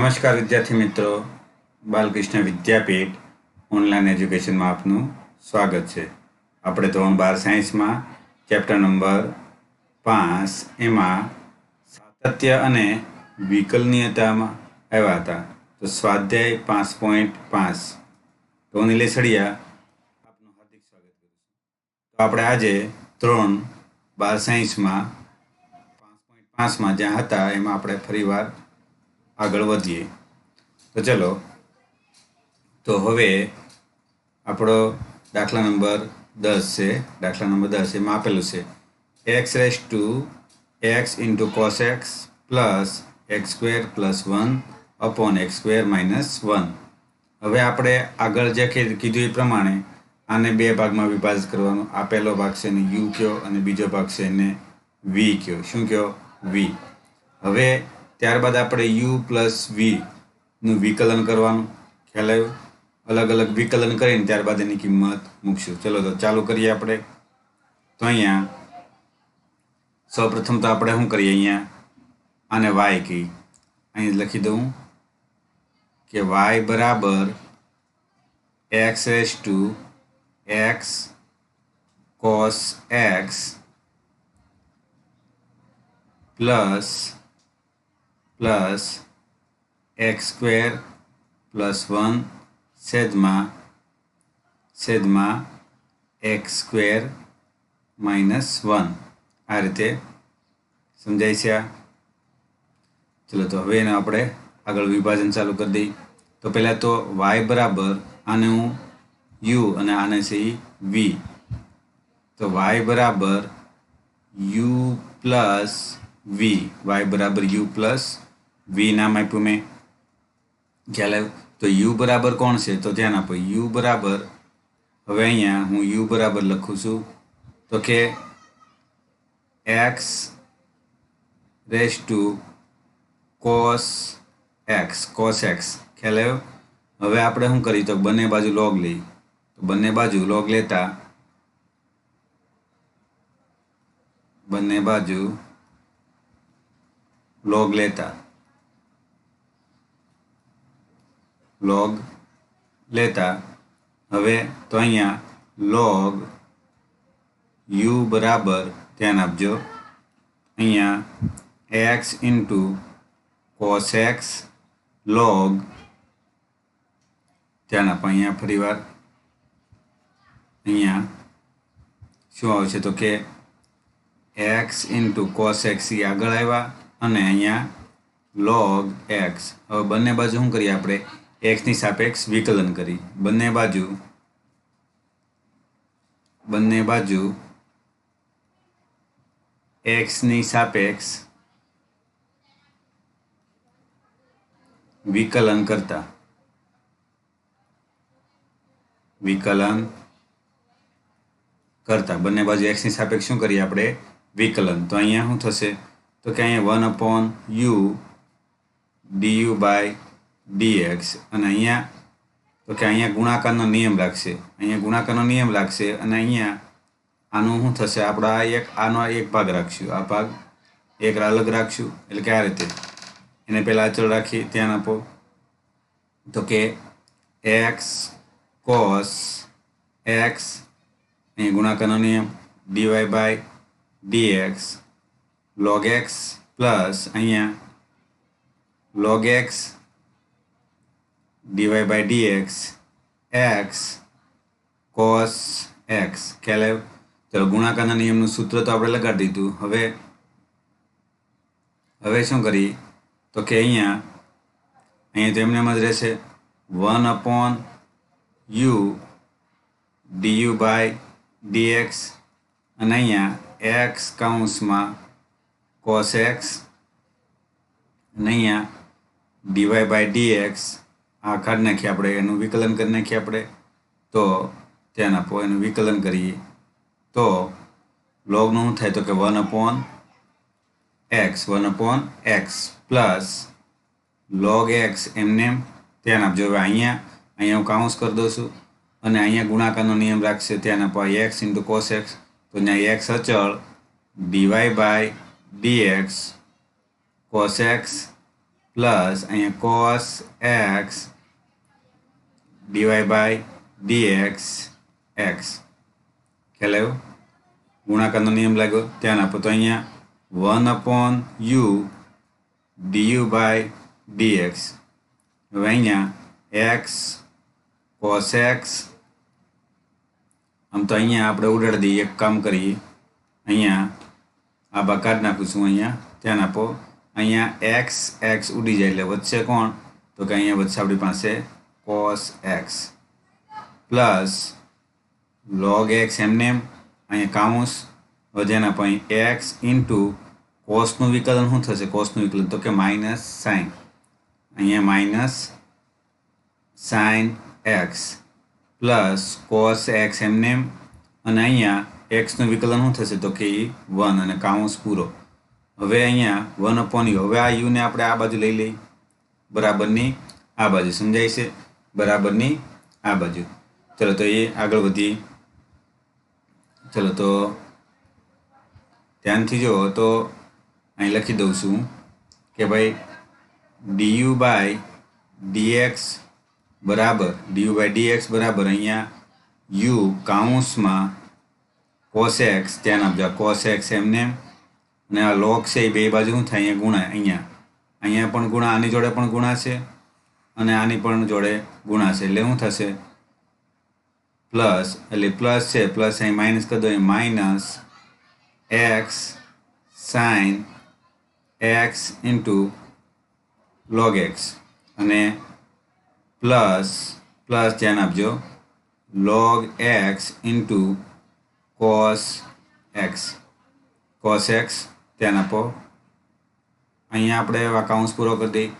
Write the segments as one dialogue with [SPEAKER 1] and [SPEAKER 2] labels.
[SPEAKER 1] નમસ્કાર વિદ્યાર્થી મિત્રો. બાલકૃષ્ણ વિદ્યાપીઠ ઓનલાઈન એજ્યુકેશનમાં આપનું સ્વાગત છે. આપણે ધોરણ બાર સાયન્સમાં ચેપ્ટર નંબર પાંચ એમાં સાતત્ય અને વિકલનીયતામાં આવ્યા હતા. તો સ્વાધ્યાય પાંચ પોઈન્ટ પાંચ. તો સળિયા આપનું હાર્દિક સ્વાગત કરું છું. તો આપણે આજે ધોરણ બાર સાયન્સમાં પાંચ પોઈન્ટ પાંચમાં જ્યાં હતા, એમાં આપણે ફરીવાર આગળ વધીએ. તો ચલો. તો હવે આપણો દાખલા નંબર દસ છે. દાખલા નંબર દસ એમાં આપેલું છે. X raise to x into cos x plus x square plus one upon x square minus one હવે આપણે આગળ જે કીધું એ પ્રમાણે આને બે ભાગમાં વિભાજિત કરવાનું. આ પહેલો ભાગ છે એને યુ કયો અને બીજો ભાગ છે એને વી કયો. શું કયો? વી હવે ત્યારબાદ આપણે યુ પ્લસ વીનું વિકલન કરવાનું. ખ્યાલ આવ્યો? અલગ અલગ વિકલન કરીને ત્યારબાદ એની કિંમત મૂકશું. ચલો તો ચાલુ કરીએ આપણે. તો અહીંયા સૌપ્રથમ તો આપણે શું કરીએ અહીંયા? આને વાય કહી અહીં લખી દઉં કે વાય બરાબર x s to x cos x plus plus x square plus one સેદમાં સેદમાં એક્સ સ્ક્વેર માઇનસ વન. આ રીતે સમજાય છે આ? ચલો, તો હવે એને આપણે આગળ વિભાજન ચાલુ કરી દઈએ. તો પહેલાં તો વાય બરાબર આને હું યુ અને આને છે વી તો વાય બરાબર યુ પ્લસ વી વાય બરાબર યુ પ્લસ વી નામ આપ્યું મેં. ખ્યાલ આવ્યો? તો યુ બરાબર કોણ છે? તો ધ્યાન આપો, યુ બરાબર, હવે અહીંયા હું યુ બરાબર લખું છું. તો કે x raise to cos x cos x. ખ્યાલ આવ્યો? હવે આપણે શું કરીએ તો બંને બાજુ લોગ લઈ. તો બંને બાજુ લોગ લેતા બંને બાજુ લોગ લેતા લોગ લેતા હવે તો અહીંયા લોગ યુ બરાબર ધ્યાન આપજો. અહીંયા x into cos x log ધ્યાન આપો અહીંયા ફરીવાર. અહીંયા શું આવશે તો કે એક્સ ઇન્ટુ કોસ એક્સ આગળ આવ્યા અને અહીંયા લોગ એક્સ હવે બંને બાજુ શું કરીએ આપણે? એક્સની સાપેક્ષ વિકલન કરી. બંને બાજુ બંને બાજુ એક્સની સાપેક્ષ વિકલન કરતા. વિકલન કરતા. બંને બાજુ એક્સની સાપેક્ષ શું કરીએ આપણે? વિકલન તો અહીંયા શું થશે? તો કે અહીંયા one upon u du by dx અને અહીંયા તો કે અહીંયા ગુણાકારનો નિયમ લાગશે. અહીંયા ગુણાકારનો નિયમ લાગશે, અને અહીંયા આનું શું થશે? આપણે આ એક, આનો એક ભાગ રાખશું. આ ભાગ એક અલગ રાખશું. એટલે કે રીતે. એને પહેલાં અચળ રાખી ધ્યાન આપો. તો કે એક્સ કોસ એક્સ અહીં ગુણાકારનો નિયમ dy by dx log x plus અહીંયા log x dy by dx, x, cos x. ખ્યાલ આવ્યો? ચલો, ગુણાકારના નિયમનું સૂત્ર તો આપણે લગાડી દીધું. હવે હવે શું કરી તો કે અહીંયા અહીંયા તો એમને એમ જ રહેશે. One upon u du by dx અને અહીંયા એક્સ કાઉન્સમાં કોસ એક્સ. અને અહીંયા ડીવાય બાય ડીએક્સ આ કાઢી નાખીએ આપણે, એનું વિકલન કરી નાખીએ આપણે. તો ધ્યાન આપો, એનું વિકલન કરીએ. તો લોગનું શું થાય તો કે one upon x one upon x plus log x એમને એમ. ધ્યાન આપજો, હવે અહીંયા અહીંયા હું કાઉન્સ કરી દઉં છું. અને અહીંયા ગુણાકારનો નિયમ રાખશે, ધ્યાન આપો એક્સ ઇન્ટુ કોસ એક્સ તો અહીંયા એક્સ અચળ dy by dx cos x plus અહીંયા cos x dy by dx x ખ્યાલ આવ્યો? ગુણાકારનો નિયમ લાગ્યો. ધ્યાન આપો. તો અહીંયા one upon u du by dx હવે અહીંયા એક્સ કોસ એક્સ આમ તો અહીંયા આપણે ઉડાડી દઈએ, એક કામ કરીએ. અહીંયા આ બા નાખું છું અહીંયા. ધ્યાન આપો. અહીંયા એક્સ એક્સ ઉડી જાય એટલે વચ્ચે કોણ? તો કે અહીંયા વચ્ચે આપણી પાસે cos x plus log x એમને એમ. અહીંયા કાઉન્સ હવે પછી એક્સ ઇન્ટુ કોસનું વિકલન શું થશે? કોસનું વિકલન. તો કે માઇનસ સાઇન અહીંયા minus sine x plus cos x એમને એમ. અને અહીંયા એક્સનું વિકલન શું થશે? તો કે વન અને કાઉન્સ પૂરો. હવે અહીંયા વન અપોન યુ હવે આ યુને આપણે આ બાજુ લઈ લઈ બરાબરની આ બાજુ સમજાય છે? બરાબરની આ બાજુ. ચલો તો એ આગળ વધી ચલો તો ધ્યાનથી જો તો અહીં લખી દઉં છું કે ભાઈ ડીયુ બાય ડીએક્સ બરાબર ડીયુ બાય ડીએક્સ બરાબર અહીંયા યુ કાઉન્સમાં કોસેક્સ ધ્યાન આપજો કોસેક્સ એમને અને આ લોક છે એ બે બાજુ શું થાય, અહીંયા ગુણા અહીંયા. અહીંયા પણ ગુણા, આની જોડે પણ ગુણા છે અને આની પણ જોડે ગુણા છે એટલે શું થશે? પ્લસ, એટલે પ્લસ છે, પ્લસ અહીં માઇનસ કરી દો એ minus x sine x into log x. અને પ્લસ પ્લસ ધ્યાન આપજો, log x into cos x. Cos x ધ્યાન આપો અહીંયા આપણે કાઉન્સ પૂરો કરી દઈએ.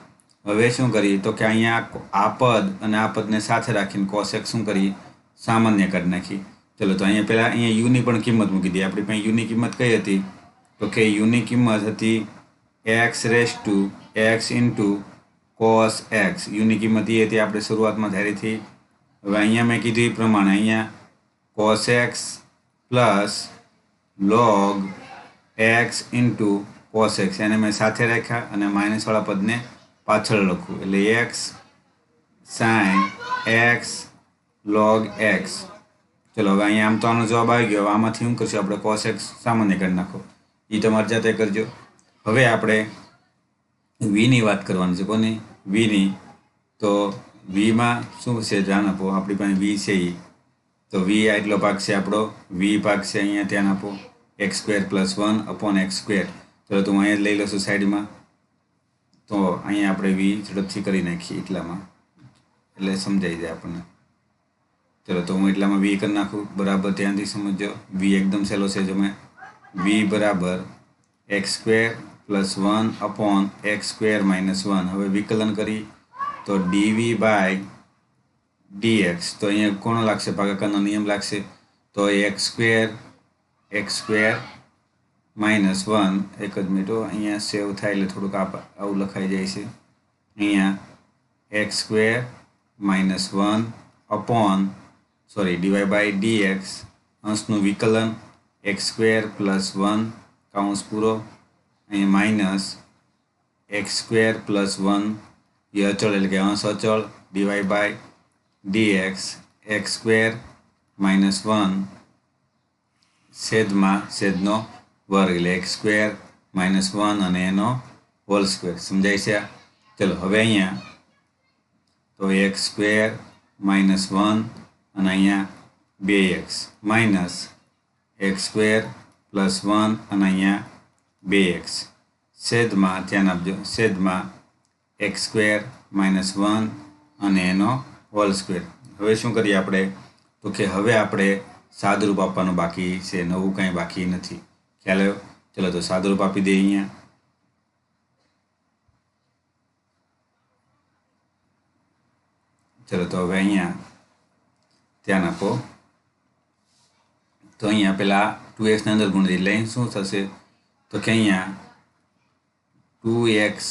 [SPEAKER 1] હવે શું કરીએ? તો કે અહીંયા આ પદ અને આ પદને સાથે રાખીને એક્સ શું કરીએ? સામાન્ય કરી નાખીએ. ચલો, તો અહીંયા પહેલાં અહીંયા યુની પણ કિંમત મૂકી દઈએ. આપણી પાસે યુની કિંમત કઈ હતી? તો કે યુની કિંમત હતી x raise to x into cos x યુની કિંમત એ હતી આપણે શરૂઆતમાં ધારીથી હવે અહીંયા મેં કીધું એ પ્રમાણે અહીંયા cos x plus log x into cos x. એને મેં સાથે રાખ્યા અને માઇનસવાળા પદને પાછળ લખું. એટલે x sine x log x. ચલો, હવે અહીંયા આમ તો આનો જવાબ આવી ગયો. આમાંથી શું કરશું? આપણે કોસ એક્સ સામાન્ય કરી નાખો. એ તમારે જાતે કરજો. હવે આપણે વીની વાત કરવાની છે. કોની? વીની તો વીમાં શું છે? ધ્યાન આપો. આપણી પાસે વી છે એ તો વી આટલો ભાગ છે આપણો. વી ભાગ છે અહીંયા ધ્યાન આપો. X square plus one upon x square. તો હું અહીંયા લઈ છું સાઈડમાં. તો અહીંયા આપણે વી ઝડપથી કરી નાખીએ એટલામાં. એટલે સમજાઈ જાય આપણને. ચલો, તો હું એટલામાં વી કરી નાખું. બરાબર, ધ્યાનથી સમજો વી એકદમ સહેલો છે તમે વી બરાબર x square plus one upon x square minus one. હવે વિકલન કરી. તો ડીવી બાય ડીએક્સ તો અહીંયા કોણ લાગશે? ભાગાકારનો નિયમ લાગશે. તો x square x square minus one એક જ મિનિટો અહીંયા સેવ થાય એટલે થોડુંક આપ આવું લખાઈ જાય છે. અહીંયા x square minus one upon sorry dy by dx અંશનું વિકલન એક્સ સ્ક્વેર પ્લસ વન કાઉન્સ પૂરો. અહીંયા minus x square plus one એ અચળ એટલે કે અંશ અચળ dy by dx x square minus one છેદમાં છેદનો વર્ગ એટલે એક્સ સ્ક્વેર માઇનસ વન અને એનો હોલ સ્ક્વેર સમજાય છે? ચલો, હવે અહીંયા. તો એક્સ સ્ક્વેર માઇનસ વન અને અહીંયા બે x minus x square plus one અને અહીંયા બે એક્સ છેદમાં, ધ્યાન આપજો, છેદમાં એક્સ સ્ક્વેર માઇનસ વન અને એનો હોલ સ્ક્વેર હવે શું કરીએ આપણે? તો કે હવે આપણે સાદુરૂપ આપવાનું બાકી છે, નવું કાંઈ બાકી નથી. ખ્યાલ આવ્યો? ચલો તો સાદુરૂપ આપી દઈએ અહીંયા. ચલો તો હવે અહીંયા ધ્યાન આપો. તો અહીંયા પેલા ટુ એક્સની અંદર ગુણ અહીં શું થશે? તો કે અહીંયા ટુ એક્સ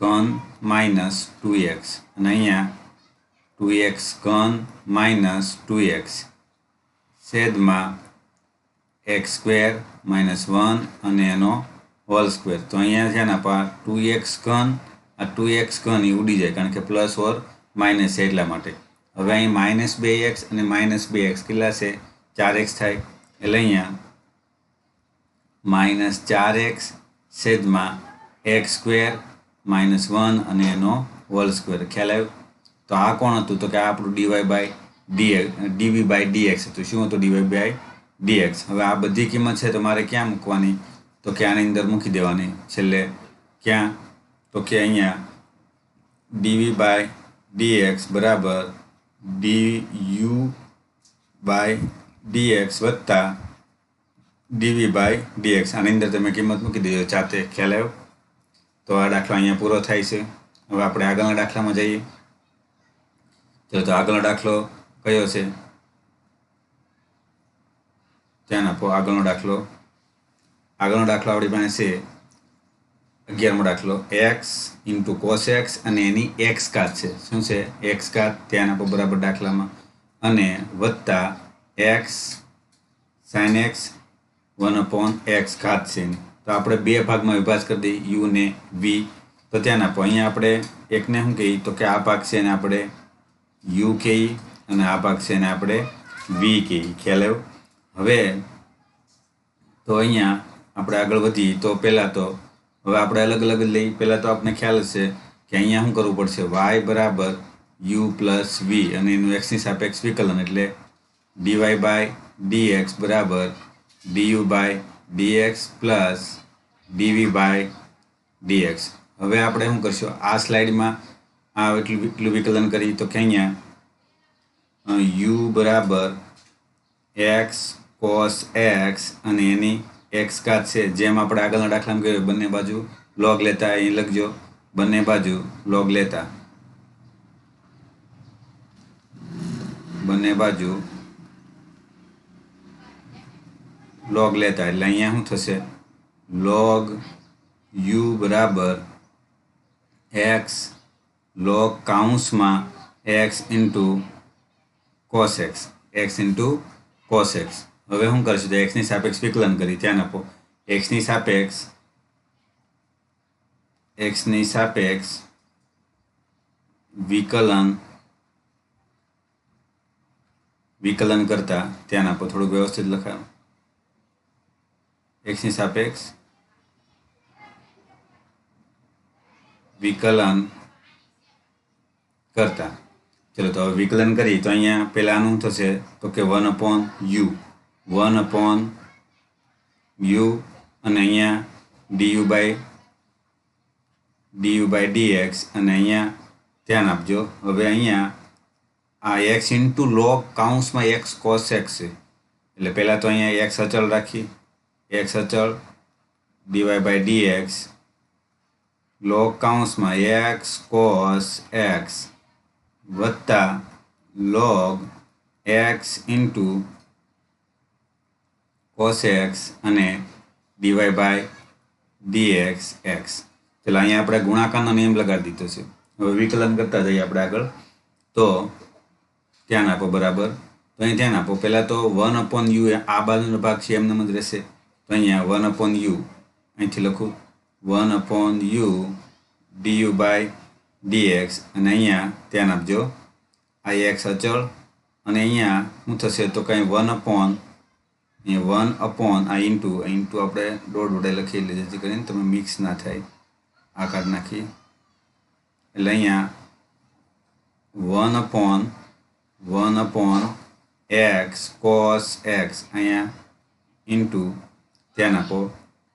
[SPEAKER 1] ઘન માઇનસ ટુ એક્સ અને અહીંયા ટુ એક્સ ઘન માઇનસ ટુ એક્સ છેદમાં એક્સ સ્ક્વેર માઇનસ વન અને એનો હોલ સ્ક્વેર તો અહીંયા છે ને આપણા ટુ એક્સ ઘન, આ ટુ એક્સ ઘન એ ઉડી જાય કારણ કે પ્લસ ઓર માઇનસ છે એટલા માટે. હવે અહીં માઇનસ બે એક્સ અને માઇનસ બે એક્સ કેટલા છે? ચાર એક્સ થાય. એટલે અહીંયા માઇનસ ચાર એક્સ છેદમાં એક્સ સ્ક્વેર માઇનસ વન અને એનો હોલ સ્ક્વેર ખ્યાલ આવ્યો? તો આ કોણ હતું? તો કે આપણું dy by d dv by dx હતું શું હતું? ડીવાય બાય ડીએક્સ હવે આ બધી કિંમત છે તો મારે ક્યાં મૂકવાની? તો કે આની અંદર મૂકી દેવાની. છેલ્લે ક્યાં? તો કે અહીંયા ડીવી બાય ડીએક્સ બરાબર ડી યુ બાય ડીએક્સ વત્તા ડીવી બાય ડીએક્સ આની અંદર તમે કિંમત મૂકી દેજો. જાતે ખ્યાલ આવ્યો? તો આ દાખલો અહીંયા પૂરો થાય છે. હવે આપણે આગળના દાખલામાં જઈએ. ચલો તો આગળનો દાખલો કયો છે? ધ્યાન આપો, આગળનો દાખલો. આગળનો દાખલો આપણી પાસે છે. અગિયારમો દાખલો. એક્સ ઇન્ટુ કોસ એક્સ અને એની એક્સ કાત છે. શું છે? એક્સ કાત ધ્યાન આપો બરાબર દાખલામાં. અને વત્તા x sine x one upon x ઘાત છે. તો આપણે બે ભાગમાં વિભાજ કરી દઈએ, યુ ને વી. તો ધ્યાન આપો, અહીંયા આપણે એકને શું કહીએ? તો કે આ ભાગ છે એને આપણે યુ કહીએ. અને આ ભાગ છે એને આપણે વી કહીએ, ખ્યાલ આવ્યો? હવે તો અહીંયા આપણે આગળ વધીએ, તો પહેલાં તો હવે આપણે અલગ અલગ લઈ, પહેલાં તો આપણને ખ્યાલ હશે કે અહીંયા શું કરવું પડશે? વાય બરાબર યુ પ્લસ વી અને એનું એક્સની સાપેક્ષ વિકલન એટલે ડીવાય બાય ડી એક્સ બરાબર du by d x plus dv by dx હવે આપણે શું કરશું? આ સ્લાઇડમાં આ એટલું એટલું વિકલન કરીએ તો કે અહીંયા યુ બરાબર એક્સ કોસ એક્સ અને એની એક્સ કાત છે. જેમ આપણે આગળના દાખલામાં કહ્યું બંને બાજુ લોગ લેતા અહીં લખજો, બંને બાજુ લોગ લેતા. બંને બાજુ લોગ લેતા. એટલે અહીંયા શું થશે? લોગ યુ બરાબર x log કાઉન્સમાં x into cos x x into cos x હવે શું કરશું તો એક્સની સાપેક્ષ વિકલન કરી, ધ્યાન આપો. એક્સની સાપેક્ષ એક્સની સાપેક્ષ વિકલન વિકલન કરતા ધ્યાન આપો, થોડુંક વ્યવસ્થિત લખાવો એક્સની સાપેક્ષ વિકલન કરતા. ચલો તો હવે વિકલન કરી તો અહીંયા પહેલાંનું થશે તો કે one upon u one upon u અને અહીંયા du by du by dx અને અહીંયા ધ્યાન આપજો હવે અહીંયા આ એક્સ ઇન્ટુ લોગ કાઉન્સમાં એક્સ કોસ એક્સ છે એટલે પહેલાં તો અહીંયા એક્સ અચળ રાખી એક્સ અચળ ડીવાય બાય ડીએક્સ લોગ કાઉન્સમાં એક્સ કોસ એક્સ વત્તા log x into cos x અને ડીવાય બાય ડીએક્સ એક્સ ચાલો, અહીંયા આપણે ગુણાકારનો નિયમ લગાડી દીધો છે. હવે વિકલન કરતા જઈએ આપણે આગળ. તો ધ્યાન આપો બરાબર. તો અહીં ધ્યાન આપો. પહેલાં તો વન અપોન યુ આ બાજુનો ભાગ છે, એમને જ રહેશે. તો અહીંયા વન અપોન યુ અહીંથી લખું. One upon u du by dx અને અહીંયા ધ્યાન આપજો. આ એક્સ અચળ, અને અહીંયા શું થશે? તો કંઈ વન અપોન અહીંયા વન અપોન આ ઇન્ટુ આ ઇન્ટુ આપણે દોઢ વડે લખી એટલે જેથી કરીને તમે મિક્સ ના થાય. આ કાઢ નાખી એટલે અહીંયા one upon one upon x cos x અહીંયા ઇન્ટુ ધ્યાન આપો.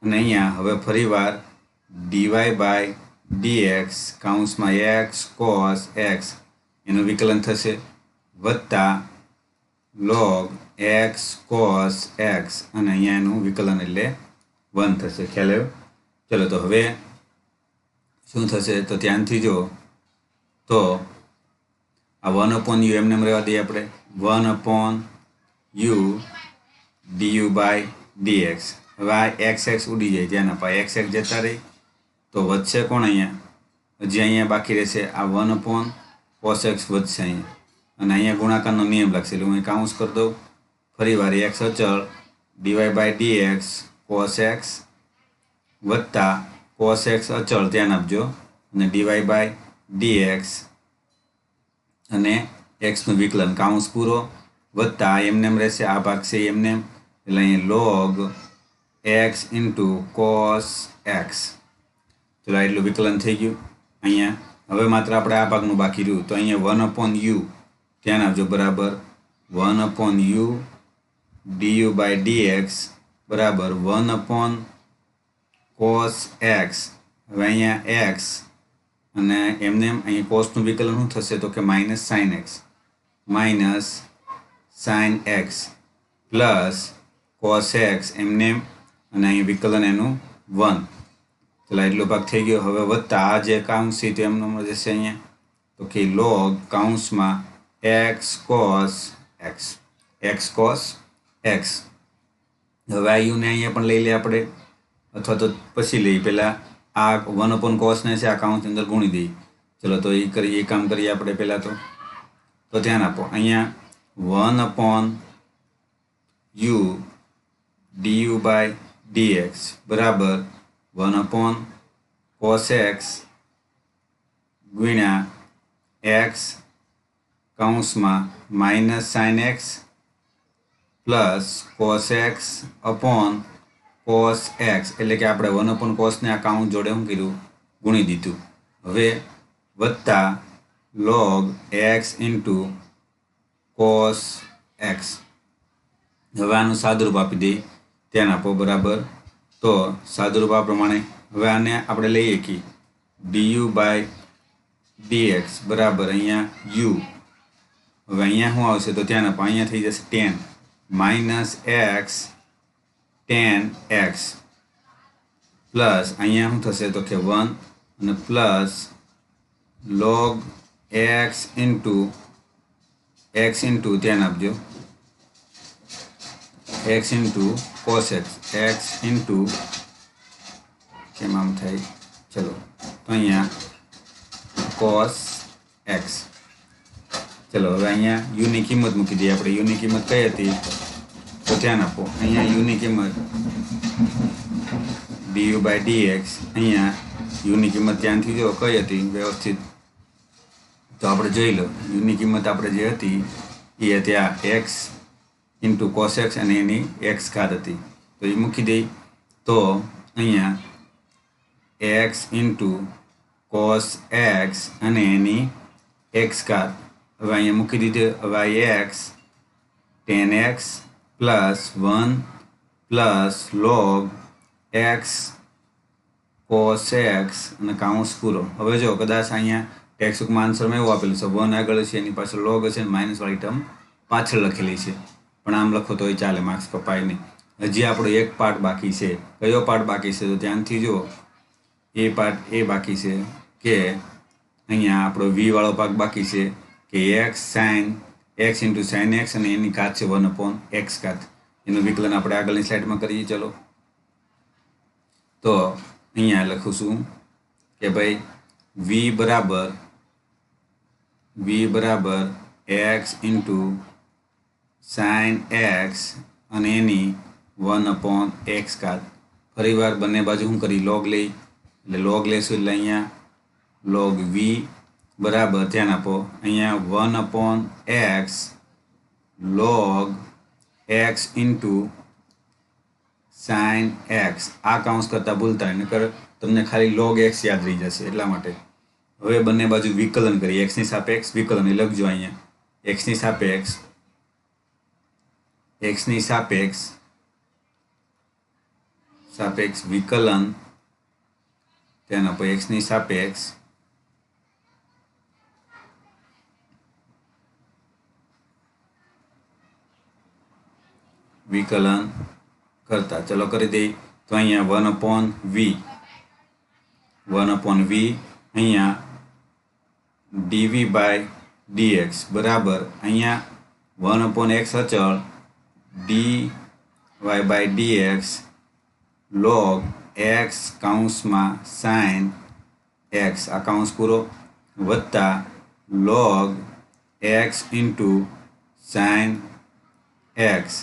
[SPEAKER 1] અને અહીંયા હવે ફરીવાર ડીવાય બાય ડીએક્સ કાઉન્સમાં એક્સ કોસ એક્સ એનું વિકલન થશે વત્તા લોગ એક્સ કોસ એક્સ અને અહીંયા એનું વિકલન એટલે વન થશે. ખ્યાલ આવ્યો? ચલો તો હવે શું થશે? તો ધ્યાનથી જો તો આ વન અપોન યુ એમને એમ રહેવા દઈએ આપણે. One upon u d u by d x હવે આ એક્સ એક્સ ઉડી જાય. ધ્યાન આપા એક્સ એક્સ જતા રહી. તો વધશે કોણ અહીંયા? હજી અહીંયા બાકી રહેશે આ વન અપોન કોસ એક્સ વધશે અહીંયા. અને અહીંયા ગુણાકારનો નિયમ લાગશે એટલે હું અહીં કાઉન્સ કરી દઉં. ફરી વાર એક્સ અચળ d y by d x cos x વત્તા કોસ એક્સ અચળ ધ્યાન આપજો. અને ડીવાય બાય ડી એક્સ અને એક્સનું વિકલન કાઉન્સ પૂરો. વત્તા એમને એમ રહેશે, આ ભાગ છે એમને એમ એટલે અહીં log x into cos x ચલો એટલું વિકલન થઈ ગયું. અહીંયા હવે માત્ર આપણે આ ભાગનું બાકી રહ્યું. તો અહીંયા વન અપોન યુ ધ્યાન આપજો બરાબર. One upon u d u by d x બરાબર. વન અપોન કોસ એક્સ હવે અહીંયા એક્સ અને એમને એમ અહીં કોસનું વિકલન શું થશે? તો કે minus sine x minus sine x plus cos x એમને એમ અને અહીં વિકલન એનું વન ચલો, એટલો ભાગ થઈ ગયો. હવે વધતા આ જે કાઉન્સ છે તો એમનો જશે અહીંયા. તો કે log કાઉન્સમાં x cos x x cos x હવે આ યુને અહીંયા પણ લઈ લઈએ આપણે. અથવા તો પછી લઈ પહેલાં આ વન અપોન કોસને છે, આ કાઉન્સની અંદર ગુણી દઈએ. ચલો, તો એ કરીએ, એ કામ કરીએ આપણે પહેલાં તો. તો ધ્યાન આપો. અહીંયા one upon u d u by d x બરાબર વન અપોન કોસ એક્સ ગુણ્યા એક્સ કૌંસમાં minus sine x plus cos x upon cos x એટલે કે આપણે વન અપોન કોસને આ કાઉન્ટ જોડે શું કીધું ગુણી દીધું. હવે વત્તા log x into cos x હવે આનું સાદુરૂપ આપી દઈએ. ધ્યાન આપો, બરાબર? તો સાદુરૂપ આ પ્રમાણે હવે આને આપણે લઈએ કે ડીયુ બાય ડીએક્સ બરાબર અહીંયા યુ હવે અહીંયા શું આવશે? તો ધ્યાન આપો, અહીંયા થઈ જશે tan minus x tan x plus અહીંયા શું થશે? તો કે વન અને plus log x into x into ધ્યાન આપજો. X into cos x x into કેમ આમ થાય? ચલો, તો અહીંયા કોસ એક્સ ચલો, હવે અહીંયા યુની કિંમત મૂકી દઈએ. આપણે યુની કિંમત કઈ હતી? તો ધ્યાન આપો. અહીંયા યુની કિંમત ડીયુ બાય ડી એક્સ અહીંયા યુની કિંમત ધ્યાનથી જો કઈ હતી? વ્યવસ્થિત. તો આપણે જોઈ લો. યુની કિંમત આપણે જે હતી, એ હતી આ એક્સ ઇન્ટુ કોસ એક્સ અને એની એક્સ ઘાત હતી તો એ મૂકી દઈ તો અહીંયા એક્સ ઇન્ટુ કોસ એક્સ અને એની એક્સ ઘાત હવે અહીંયા મૂકી દીધી હવે x tan x plus one plus log x cos x અને કાઉન્સ પૂરો. હવે જો કદાચ અહીંયા ટેક્સબુકમાં આન્સરમાં એવું આપેલું છે. વન આગળ છે, એની પાછળ લોગ હશે અને માઇનસવાળી ટર્મ પાછળ લખેલી છે. પણ આમ લખો તો એ ચાલે માર્ક્સ કપાય નહીં. હજી આપણો એક પાર્ટ બાકી છે. કયો પાર્ટ બાકી છે તો ધ્યાનથી જુઓ. એ પાર્ટ એ બાકી છે કે અહીંયા આપણો વી વાળો બાકી છે કે x sine x into sine x અને એની કાચ છે વન અપોન એક્સ ઘાત. એનું વિકલન આપણે આગળની સ્લાઇડમાં કરીએ, ચલો. તો અહીંયા લખું છું કે ભાઈ વી બરાબર વી બરાબર એક્સ ઇન્ટુ સાઇન એક્સ અને એની વન અપોન એક્સ કાત ફરીવાર બંને બાજુ હું કરી લોગ લઈ, એટલે લોગ લેશું એટલે અહીંયા લોગ વી બરાબર ધ્યાન આપો. અહીંયા one upon x log x into sine x આ કાઉન્સ કરતાં ભૂલતા નકર તમને ખાલી લોગ એક્સ યાદ રહી જશે એટલા માટે. હવે બંને બાજુ વિકલન કરીએ. એક્સની સાપેક્ષ વિકલન એ લખજો અહીંયા. એક્સની સાપેક્ષ એક્સની સાપેક્ષ સાપેક્ષ વિકલન તેના પર એક્સની સાપેક્ષ વિકલન કરતા ચલો કરી દઈએ તો અહીંયા one upon v one upon v અહીંયા d v by d x બરાબર અહીંયા વન અપોન એક્સ અચળ d y by d x log x કાઉન્સમાં sine x આ કાઉન્સ પૂરો વત્તા log x into sine x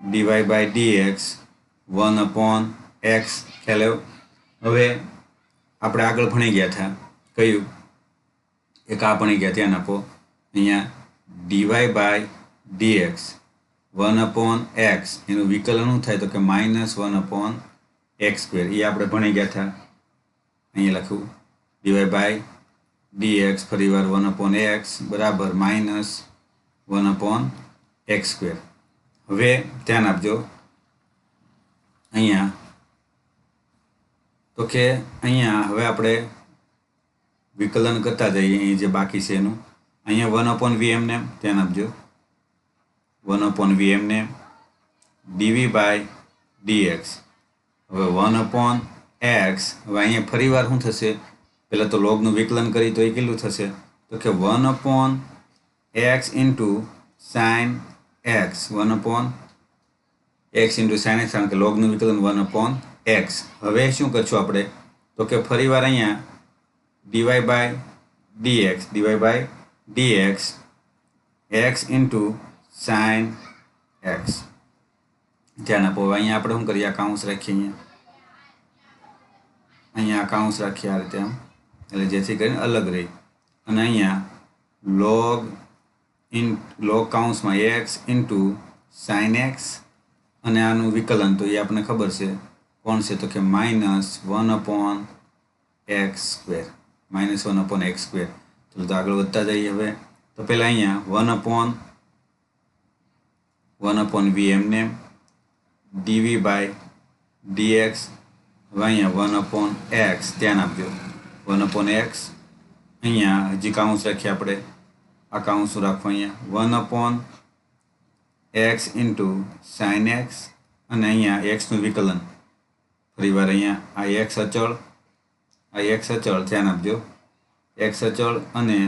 [SPEAKER 1] d y by d x one upon x ખ્યાલ આવ્યો? હવે આપણે આગળ ભણી ગયા હતા કયું? એક આ ભણી ગયા ધ્યાન આપો. અહીંયા d y by d x one upon x. એનું વિકલન શું થાય તો કે minus one upon x square. એ આપણે ભણી ગયા હતા અહીંયા લખું. D y by d x ફરીવાર વન અપોન એક્સ બરાબર minus one upon x square. હવે ધ્યાન આપજો. અહીંયા તો કે અહીંયા હવે આપણે વિકલન કરતા જઈએ. અહીં જે બાકી છે એનું. અહીંયા વન અપોન વી એમને ધ્યાન આપજો. વન અપોન વી એમને d v by d x હવે વન અપોન એક્સ હવે અહીંયા ફરી વાર શું થશે? પહેલાં તો લોગનું વિકલન કરી, તો એ કેટલું થશે? તો કે one upon x into sine x one upon x into sine x કારણ કે લોગનું વિકલન વન અપોન એક્સ હવે શું કરશું આપણે? તો કે ફરી વાર અહીંયા d y by d x d y by d x x into sine x ધ્યાન આપો અહીંયા આપણે શું કરીએ? કાઉન્સ રાખીએ અહીંયા. અહીંયા કાઉન્સ રાખીએ આ રીતે આમ એટલે જેથી કરીને અલગ રહી. અને અહીંયા લોગ ઇન લોગ કાઉન્સમાં એક્સ ઇન્ટુ સાઇન એક્સ અને આનું વિકલન, તો એ આપણને ખબર છે, કોણ છે? તો કે minus one upon x square minus one upon x square ચલો તો આગળ વધતા જઈએ હવે. તો પહેલાં અહીંયા one upon one upon v એમને ડીવી બાય ડીએક્સ હવે અહીંયા વન અપોન એક્સ ધ્યાન આપજો. વન અપોન એક્સ અહીંયા હજી કાઉન્સ રાખીએ આપણે. આ કાઉન્સ રાખો અહીંયા. One upon x into sine x અને અહીંયા એક્સનું વિકલન. ફરીવાર અહીંયા આ એક્સ અચળ, આ એક્સ અચળ ધ્યાન આપજો. એક્સ અચળ અને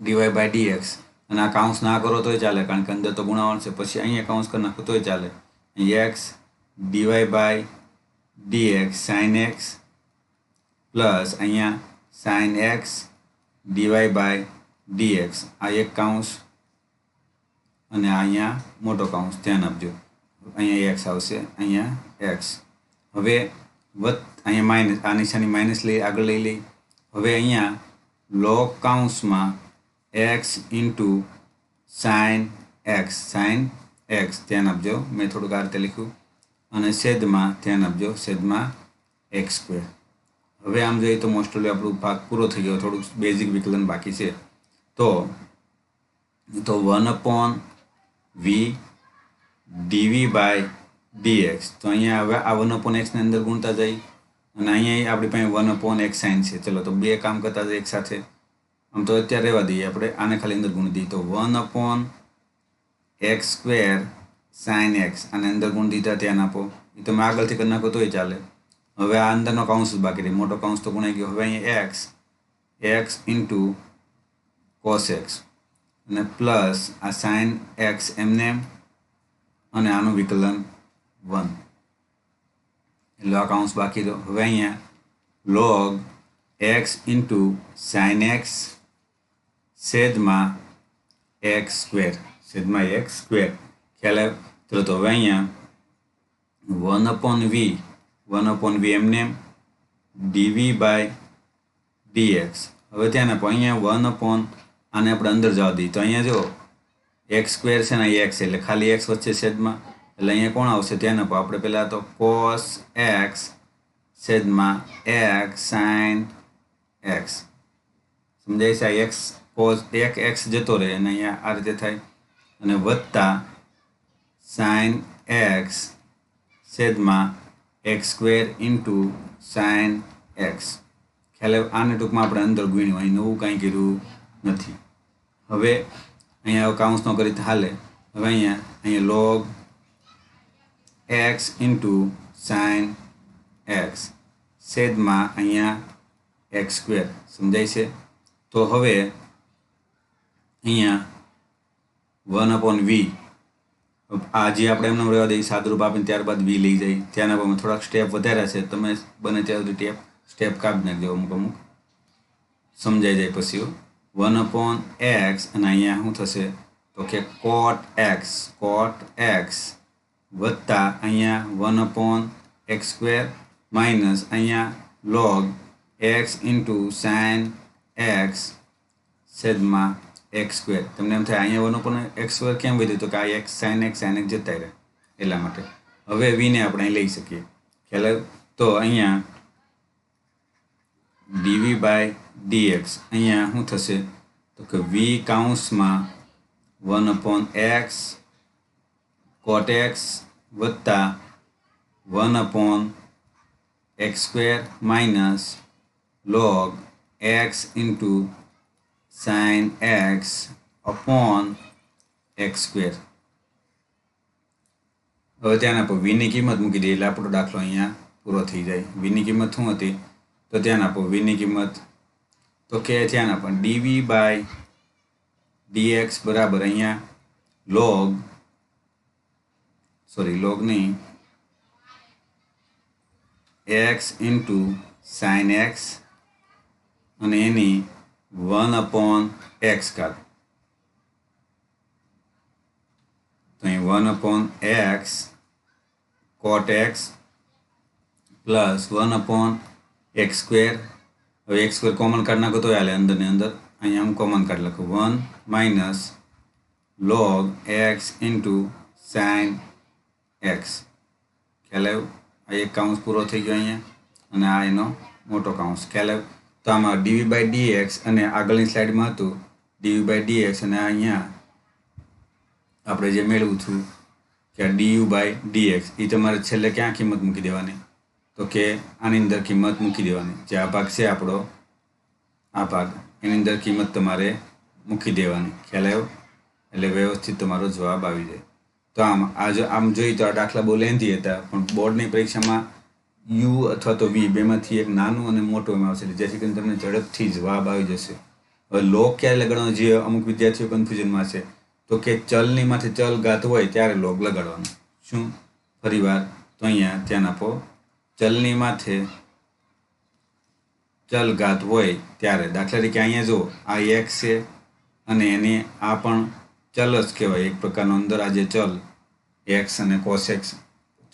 [SPEAKER 1] ડીવાય બાય ડીએક્સ અને આ કાઉન્સ ના કરો તોય ચાલે, કારણ કે અંદર તો ગુણાવણ છે. પછી અહીંયા કાઉન્સ કરી નાખો તોય ચાલે. X d y by d x sine x plus અહીંયા sine x d y by d x આ એક કાઉન્સ અને અહીંયા મોટો કાઉન્સ ધ્યાન આપજો. અહીંયા એક્સ આવશે, અહીંયા એક્સ હવે વત અહીંયા માઇનસ આ નિશાની માઇનસ લઈ, આગળ લઈ લઈ. હવે અહીંયા લો કાઉન્સમાં x into sine x sine x ધ્યાન આપજો. મેં થોડુંક આ રીતે લખ્યું. અને છેદમાં ધ્યાન આપજો, છેદમાં એક્સ સ્ક્વેર હવે આમ જોઈએ તો મોસ્ટલી આપણો ભાગ પૂરો થઈ ગયો. થોડુંક બેઝિક વિકલન બાકી છે. તો તો one upon v d v by d x તો અહીંયા હવે આ વન અપોન એક્સની અંદર ગુણતા જઈ અને અહીંયા આપણી પાસે વન અપોન એક્સ સાઇન છે. ચલો, તો બે કામ કરતા જાય એક સાથે. આમ તો અત્યારે રહેવા દઈએ આપણે. આને ખાલી અંદર ગુણ દઈએ તો one upon x square sine x આને અંદર ગુણ દીધા ધ્યાન આપો. એ તમે આગળથી કરી નાખો તોય ચાલે. હવે આ અંદરનો કાઉન્સ બાકી રહી? મોટો કાઉન્સ તો ગુણાઈ ગયો. હવે અહીંયા x x into cos x અને પ્લસ આ સાઇન એક્સ એમને અને આનું વિકલન વન એટલે આ કાઉન્સ બાકી રહ્યો. હવે અહીંયા log x into sine x છેદમાં એક્સ સ્ક્વેર. છેદમાં એક્સ સ્ક્વેર. ખ્યાલ આવ્યો? તો હવે અહીંયા one upon v. One upon v એમને ડીવી બાય ડીએક્સ. હવે ત્યાં અહીંયા વન અપોન આને આપણે અંદર જવા દઈએ. તો અહીંયા જો એક્સ સ્ક્વેર છે ને એક્સ એટલે ખાલી એક્સ વચ્ચે છેદમાં. એટલે અહીંયા કોણ આવશે? ત્યાં આપો આપણે પહેલાં તો કોસ એક્સ છેદમાં એક્સ સાઇન એક્સ. સમજાય છે એક્સ કોસ એક એક્સ જતો રહે અને અહીંયા આ રીતે થાય. અને વત્તા સાઇન એક્સ છેદમાં x square into sine x ખ્યાલ આને ટૂંકમાં આપણે અંદર ગુણ્યું. અહીં નવું કાંઈ કર્યું નથી. હવે અહીંયા કાઉન્સનો કરી હાલે. હવે અહીંયા અહીંયા log x into sine x છેદમાં અહીંયા એક્સ સ્ક્વેર સમજાય છે? તો હવે અહીંયા વન અપોન વી. આ જે આપણે એમને રહેવા દઈએ, સાદુરૂપ આપીને ત્યારબાદ વી લઈ જાય ત્યાંના પણ થોડાક સ્ટેપ વધારે છે. તમે બને ત્યાં સુધી ટેપ સ્ટેપ કાઢી નાખજો અમુક અમુક. સમજાઈ જાય પછી વન અપોન એક્સ, અને અહીંયા શું થશે? તો કે કોટ એક્સ કોટ એક્સ વત્તા અહીંયા one upon x square minus અહીંયા log x into sine x છેદમાં એક્સ સ્ક્વેર તમને એમ થાય, અહીંયા વનો પણ એક્સ સ્ક્વેર કેમ વધ્યું? તો કે આ x sine x sine x જતા રહે એટલા માટે. હવે વીને આપણે અહીં લઈ શકીએ. ખ્યાલ આવ્યો? તો અહીંયા ડીવી બાય ડીએક્સ અહીંયા શું થશે? તો કે v કાઉન્સમાં one upon x cot x વત્તા one upon x square minus log x into sine x upon x square. હવે ત્યાંના પર વીની કિંમત મૂકી દઈએ એટલે આપણો દાખલો અહીંયા પૂરો થઈ જાય. વીની કિંમત શું હતી? તો ધ્યાન આપો વીની કિંમત. તો કે ધ્યાન આપો ડીવી બાય ડીએક્સ બરાબર અહીંયા લોગ સોરી લોગ નહીં એક્સ ઇન્ટુ સાઇન એક્સ અને એની વન અપોન એક્સ કાઢ તો અહીં one upon x cot x plus one upon x square હવે એક્સ સ્ક્વેર કોમન કાઢી નાખો તો હાલે અંદર ને અંદર અહીંયા હું કોમન કાઢી લખું one minus log x into sine x ખ્યાલ આવ્યો આ એક કાઉન્સ પૂરો થઈ ગયો અહીંયા અને આ એનો મોટો કાઉન્સ ખ્યાલ આવ્યો તો આમાં ડીવી બાય ડીએક્સ અને આગળની સ્લાઇડમાં હતું. ડીવી બાય ડીએક્સ અને અહીંયા આપણે જે મેળવું છું કે ડીયુ બાય ડીએક્સ એ તમારે છેલ્લે ક્યાં કિંમત મૂકી દેવાની? તો કે આની અંદર કિંમત મૂકી દેવાની. જે આ ભાગ છે આપણો, આ ભાગ, એની અંદર કિંમત તમારે મૂકી દેવાની. ખ્યાલ આવ્યો? એટલે વ્યવસ્થિત તમારો જવાબ આવી જાય. તો આમ, આ જો, આમ જોઈએ તો આ દાખલા બહુ લેન્થી હતા, પણ બોર્ડની પરીક્ષામાં યુ અથવા તો વી, બેમાંથી એક નાનું અને મોટું એમાં આવશે. જેથી કરીને તમને ઝડપથી જવાબ આવી જશે. હવે લોક ક્યારે લગાડવાનો જે અમુક વિદ્યાર્થીઓ કન્ફ્યુઝનમાં છે તો કે ચલની માથે ચલ ગાત હોય ત્યારે લોગ લગાડવાનો. શું? ફરીવાર, તો અહીંયા ધ્યાન આપો. ચલની માથે ચલ ગાત હોય ત્યારે. દાખલા તરીકે અહીંયા જો આ એક્સ છે અને એને આ પણ ચલ જ કહેવાય. એક પ્રકારનો અંદર આ જે ચલ એક્સ અને કોસ એક્સ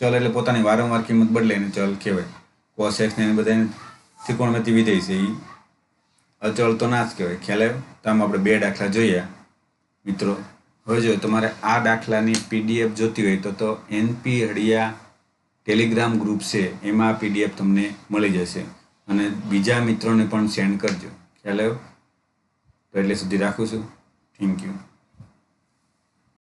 [SPEAKER 1] ચલ એટલે પોતાની વારંવાર કિંમત બદલે એને ચલ કહેવાય. કોસ એક્સ ને બધાને ત્રિકોણમિતિ વિધેય છે એ અચળ તો ના જ કહેવાય. ખ્યાલ આવ્યો? તો આમ આપણે બે દાખલા જોઈએ મિત્રો, હવે જો તમારે આ દાખલાની પીડીએફ જોતી હોય તો તો એનપી હડિયા ટેલિગ્રામ ગ્રુપ છે. એમાં પીડીએફ તમને મળી જશે. અને બીજા મિત્રોને પણ સેન્ડ કરજો. ખ્યાલ આવ્યો? તો એટલે સુધી રાખું છું. Thank you